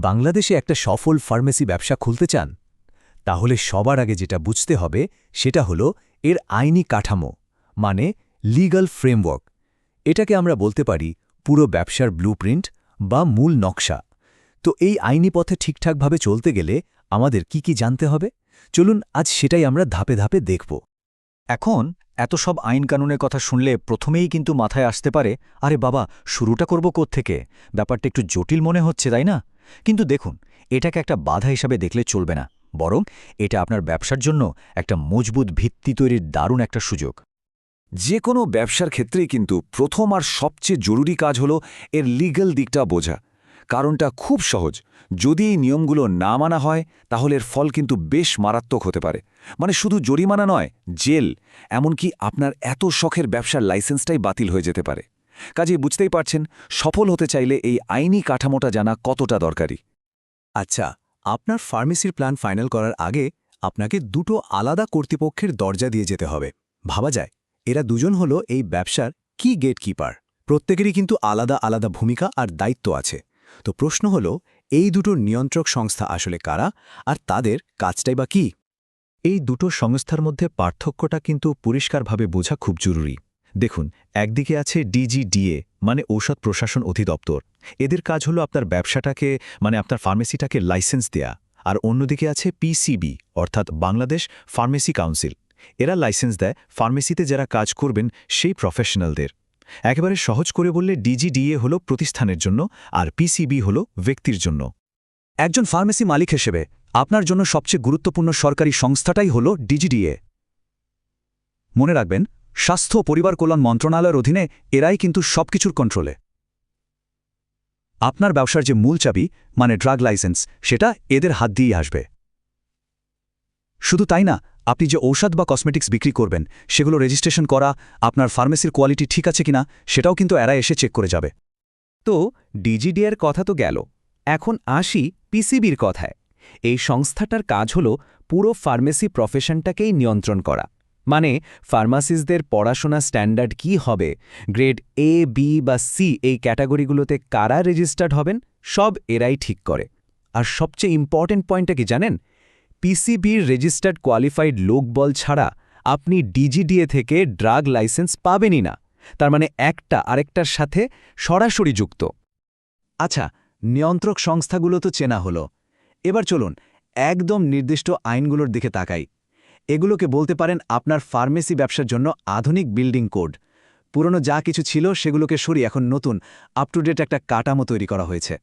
বাংলাদেশে একটা সফল ফার্মেসি ব্যবসা খুলতে চান, তাহলে সবার আগে যেটা বুঝতে হবে সেটা হলো এর আইনি কাঠামো মানে লিগাল ফ্রেমওয়ার্ক এটাকে আমরা বলতে পারি পুরো ব্যবসার ব্লুপ্রিন্ট বা মূল নকশা। তো এই আইনি পথে ঠিকঠাকভাবে চলতে গেলে আমাদের কি কি জানতে হবে? চলুন আজ সেটাই আমরা ধাপে ধাপে দেখব। এখন এত সব আইন কানুনের কথা শুনলে প্রথমেই কিন্তু মাথায় আসতে পারে, আরে বাবা, শুরুটা করব থেকে ব্যাপারটা একটু জটিল মনে হচ্ছে, তাই না? কিন্তু দেখুন, এটাকে একটা বাধা হিসাবে দেখলে চলবে না। বরং এটা আপনার ব্যবসার জন্য একটা মজবুত ভিত্তি তৈরির দারুণ একটা সুযোগ। যে কোনো ব্যবসার ক্ষেত্রেই কিন্তু প্রথম আর সবচেয়ে জরুরি কাজ হলো এর লিগ্যাল দিকটা বোঝা। কারণটা খুব সহজ। যদি এই নিয়মগুলো না মানা হয়, তাহলে এর ফল কিন্তু বেশ মারাত্মক হতে পারে। মানে শুধু জরিমানা নয়, জেল, এমনকি আপনার এত শখের ব্যবসার লাইসেন্সটাই বাতিল হয়ে যেতে পারে। কাজে বুঝতেই পারছেন, সফল হতে চাইলে এই আইনি কাঠামোটা জানা কতটা দরকারি। আচ্ছা আপনার ফার্মেসির প্ল্যান ফাইনাল করার আগে আপনাকে দুটো আলাদা কর্তৃপক্ষের দরজা দিয়ে যেতে হবে। ভাবা যায়, এরা দুজন হলো এই ব্যবসার কি গেটকিপার। প্রত্যেকেরই কিন্তু আলাদা আলাদা ভূমিকা আর দায়িত্ব আছে। তো প্রশ্ন হল, এই দুটো নিয়ন্ত্রক সংস্থা আসলে কারা আর তাদের কাজটাই বা কি? এই দুটো সংস্থার মধ্যে পার্থক্যটা কিন্তু পরিষ্কারভাবে বোঝা খুব জরুরি। দেখুন, একদিকে আছে ডিজিডিএ মানে ঔষধ প্রশাসন অধিদপ্তর। এদের কাজ হলো আপনার ব্যবসাটাকে মানে আপনার ফার্মেসিটাকে লাইসেন্স দেয়া। আর অন্যদিকে আছে পিসিবি, অর্থাৎ বাংলাদেশ ফার্মেসি কাউন্সিল। এরা লাইসেন্স দেয়, ফার্মেসিতে যারা কাজ করবেন, সেই প্রফেশনালদের। একেবারে সহজ করে বললে ডিজিডিএ হল প্রতিষ্ঠানের জন্য আর পিসিবি হল ব্যক্তির জন্য। একজন ফার্মেসি মালিক হিসেবে আপনার জন্য সবচেয়ে গুরুত্বপূর্ণ সরকারি সংস্থাটাই হল ডিজিডিএ। মনে রাখবেন, স্বাস্থ্য পরিবার কল্যাণ মন্ত্রণালয়ের অধীনে এরাই কিন্তু সবকিছুর কন্ট্রোলে আপনার ব্যবসার যে মূল চাবি মানে ড্রাগ লাইসেন্স সেটা এদের হাত দিয়েই আসবে। শুধু তাই না আপনি যে ঔষধ বা কসমেটিক্স বিক্রি করবেন, সেগুলো রেজিস্ট্রেশন করা আপনার ফার্মেসির কোয়ালিটি ঠিক আছে কিনা, সেটাও কিন্তু এরা এসে চেক করে যাবে। তো ডিজিডিএর কথা তো গেল। এখন আসি পিসিবির কথায়। এই সংস্থাটার কাজ হল পুরো ফার্মেসি প্রফেশনটাকেই নিয়ন্ত্রণ করা। মানে ফার্মাসিস্টদের পড়াশোনা স্ট্যান্ডার্ড কি হবে, গ্রেড এ বি বা সি এই ক্যাটাগরিগুলোতে কারা রেজিস্টার্ড হবেন, সব এরাই ঠিক করে। আর সবচেয়ে ইম্পর্টেন্ট পয়েন্টটা কি জানেন? পিসিবির রেজিস্টার্ড কোয়ালিফাইড লোকবল ছাড়া আপনি ডিজিডিএ থেকে ড্রাগ লাইসেন্স পাবেনই না। তার মানে একটা আরেকটার সাথে সরাসরি যুক্ত। আচ্ছা নিয়ন্ত্রক সংস্থাগুলো তো চেনা হলো। এবার চলুন একদম নির্দিষ্ট আইনগুলোর দিকে তাকাই। এগুলোকে বলতে পারেন আপনার ফার্মেসি ব্যবসার জন্য আধুনিক বিল্ডিং কোড। পুরনো যা কিছু ছিল সেগুলোকে সরিয়ে এখন নতুন আপ টু ডেট একটা কাঠামো তৈরি করা হয়েছে।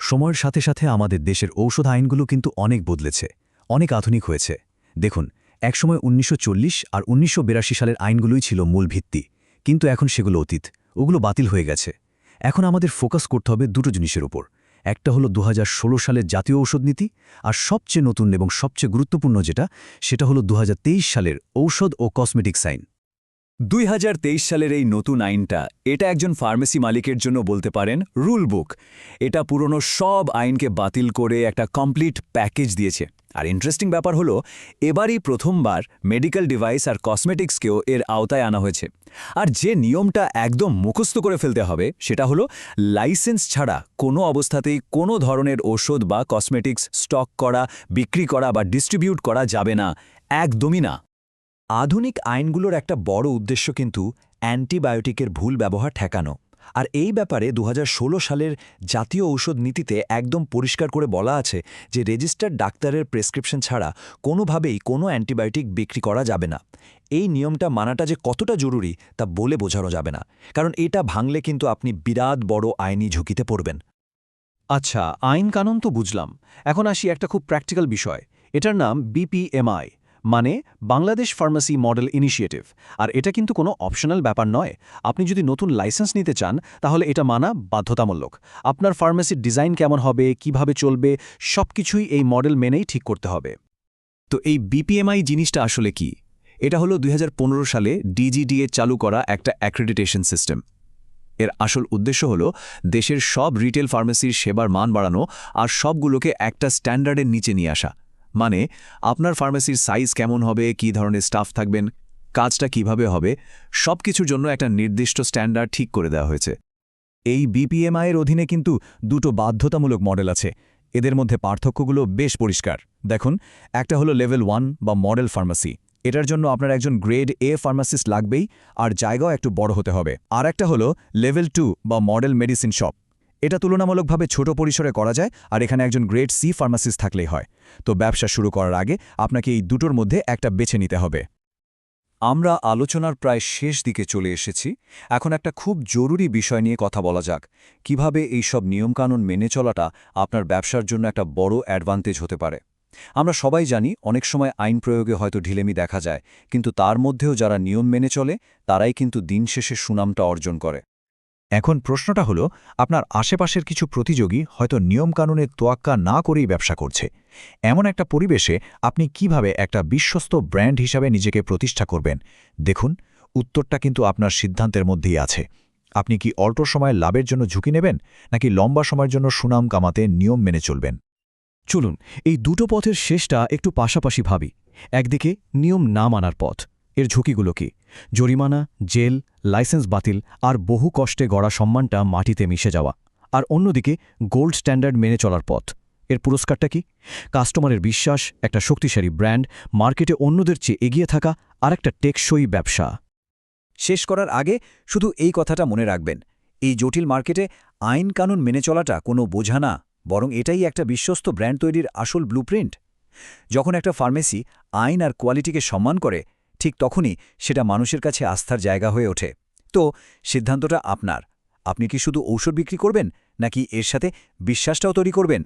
সময়ের সাথে সাথে আমাদের দেশের ঔষধ আইনগুলো কিন্তু অনেক বদলেছে। অনেক আধুনিক হয়েছে। দেখুন, একসময় উনিশশো চল্লিশ আর উনিশশো বিরাশি সালের আইনগুলোই ছিল মূল ভিত্তি, কিন্তু এখন সেগুলো অতীত, ওগুলো বাতিল হয়ে গেছে। এখন আমাদের ফোকাস করতে হবে দুটো জিনিসের উপর। একটা হলো দুহাজার ষোলো সালের জাতীয় ঔষধ নীতি, আর সবচেয়ে নতুন এবং সবচেয়ে গুরুত্বপূর্ণ যেটা, সেটা হলো দুহাজার তেইশ সালের ঔষধ ও কসমেটিক্স আইন। দুই হাজার তেইশ সালের এই নতুন আইনটা, এটা একজন ফার্মেসি মালিকের জন্য বলতে পারেন রুল বুক। এটা পুরনো সব আইনকে বাতিল করে একটা কমপ্লিট প্যাকেজ দিয়েছে। আর ইন্টারেস্টিং ব্যাপার হলো, এবারই প্রথমবার মেডিকেল ডিভাইস আর কসমেটিক্সকেও এর আওতায় আনা হয়েছে। আর যে নিয়মটা একদম মুখস্থ করে ফেলতে হবে, সেটা হলো লাইসেন্স ছাড়া কোনো অবস্থাতেই কোনো ধরনের ওষুধ বা কসমেটিক্স স্টক করা, বিক্রি করা বা ডিস্ট্রিবিউট করা যাবে না। একদমই না। আধুনিক আইনগুলোর একটা বড় উদ্দেশ্য কিন্তু অ্যান্টিবায়োটিকের ভুল ব্যবহার ঠেকানো। আর এই ব্যাপারে দু হাজার ষোলো সালের জাতীয় ঔষধ নীতিতে একদম পরিষ্কার করে বলা আছে যে রেজিস্টার্ড ডাক্তারের প্রেসক্রিপশন ছাড়া কোনোভাবেই কোনো অ্যান্টিবায়োটিক বিক্রি করা যাবে না। এই নিয়মটা মানাটা যে কতটা জরুরি তা বলে বোঝানো যাবে না, কারণ এটা ভাঙলে কিন্তু আপনি বিরাট বড় আইনি ঝুঁকিতে পড়বেন। আচ্ছা আইন কানুন তো বুঝলাম। এখন আসি একটা খুব প্র্যাকটিক্যাল বিষয়। এটার নাম বিপিএমআই মানে বাংলাদেশ ফার্মাসি মডেল ইনিশিয়েটিভ। আর এটা কিন্তু কোনো অপশনাল ব্যাপার নয়। আপনি যদি নতুন লাইসেন্স নিতে চান, তাহলে এটা মানা বাধ্যতামূলক। আপনার ফার্মাসির ডিজাইন কেমন হবে, কীভাবে চলবে সব কিছুই এই মডেল মেনেই ঠিক করতে হবে। তো এই বিপিএমআই জিনিসটা আসলে কি? এটা হলো দুই হাজার পনেরো সালে ডিজিডিএ চালু করা একটা অ্যাক্রেডিটেশন সিস্টেম এর আসল উদ্দেশ্য হল দেশের সব রিটেল ফার্মেসির সেবার মান বাড়ানো আর সবগুলোকে একটা স্ট্যান্ডার্ডের নিচে নিয়ে আসা। মানে আপনার ফার্মেসির সাইজ কেমন হবে, কি ধরনের স্টাফ থাকবেন, কাজটা কীভাবে হবে সব কিছুর জন্য একটা নির্দিষ্ট স্ট্যান্ডার্ড ঠিক করে দেওয়া হয়েছে। এই বিপিএমআইয়ের অধীনে কিন্তু দুটো বাধ্যতামূলক মডেল আছে। এদের মধ্যে পার্থক্যগুলো বেশ পরিষ্কার। দেখুন, একটা হলো লেভেল ওয়ান বা মডেল ফার্মাসি। এটার জন্য আপনার একজন গ্রেড এ ফার্মাসিস্ট লাগবেই, আর জায়গাও একটু বড় হতে হবে। আর একটা হলো লেভেল টু বা মডেল মেডিসিন শপ। এটা তুলনামূলকভাবে ছোট পরিসরে করা যায় আর এখানে একজন গ্রেড সি ফার্মাসিস্ট থাকলেই হয়। তো ব্যবসা শুরু করার আগে আপনাকে এই দুটোর মধ্যে একটা বেছে নিতে হবে। আমরা আলোচনার প্রায় শেষ দিকে চলে এসেছি। এখন একটা খুব জরুরি বিষয় নিয়ে কথা বলা যাক। কীভাবে এই সব নিয়মকানুন মেনে চলাটা আপনার ব্যবসার জন্য একটা বড় অ্যাডভান্টেজ হতে পারে? আমরা সবাই জানি অনেক সময় আইন প্রয়োগে হয়তো ঢিলেমি দেখা যায়, কিন্তু তার মধ্যেও যারা নিয়ম মেনে চলে, তারাই কিন্তু দিন শেষে সুনামটা অর্জন করে। এখন প্রশ্নটা হলো, আপনার আশেপাশের কিছু প্রতিযোগী হয়তো নিয়মকানুনের তোয়াক্কা না করেই ব্যবসা করছে। এমন একটা পরিবেশে আপনি কীভাবে একটা বিশ্বস্ত ব্র্যান্ড হিসাবে নিজেকে প্রতিষ্ঠা করবেন? দেখুন, উত্তরটা কিন্তু আপনার সিদ্ধান্তের মধ্যেই আছে। আপনি কি অল্প সময়ের লাভের জন্য ঝুঁকি নেবেন, নাকি লম্বা সময়ের জন্য সুনাম কামাতে নিয়ম মেনে চলবেন? চলুন, এই দুটো পথের শেষটা একটু পাশাপাশি ভাবি। একদিকে নিয়ম না মানার পথ এর ঝুঁকিগুলো কি? জরিমানা, জেল, লাইসেন্স বাতিল আর বহু কষ্টে গড়া সম্মানটা মাটিতে মিশে যাওয়া। আর অন্যদিকে, গোল্ড স্ট্যান্ডার্ড মেনে চলার পথ। এর পুরস্কারটা কি? কাস্টমারের বিশ্বাস, একটা শক্তিশালী ব্র্যান্ড, মার্কেটে অন্যদের চেয়ে এগিয়ে থাকা, আর একটা টেকসই ব্যবসা। শেষ করার আগে শুধু এই কথাটা মনে রাখবেন। এই জটিল মার্কেটে আইন কানুন মেনে চলাটা কোনো বোঝা না, বরং এটাই একটা বিশ্বস্ত ব্র্যান্ড তৈরির আসল ব্লুপ্রিন্ট। যখন একটা ফার্মেসি আইন আর কোয়ালিটিকে সম্মান করে ঠিক তখনই সেটা মানুষের কাছে আস্থার জায়গা হয়ে ওঠে। তো, সিদ্ধান্তটা আপনার। আপনি কি শুধু ঔষধ বিক্রি করবেন, নাকি এর সাথে বিশ্বাসটাও তৈরি করবেন?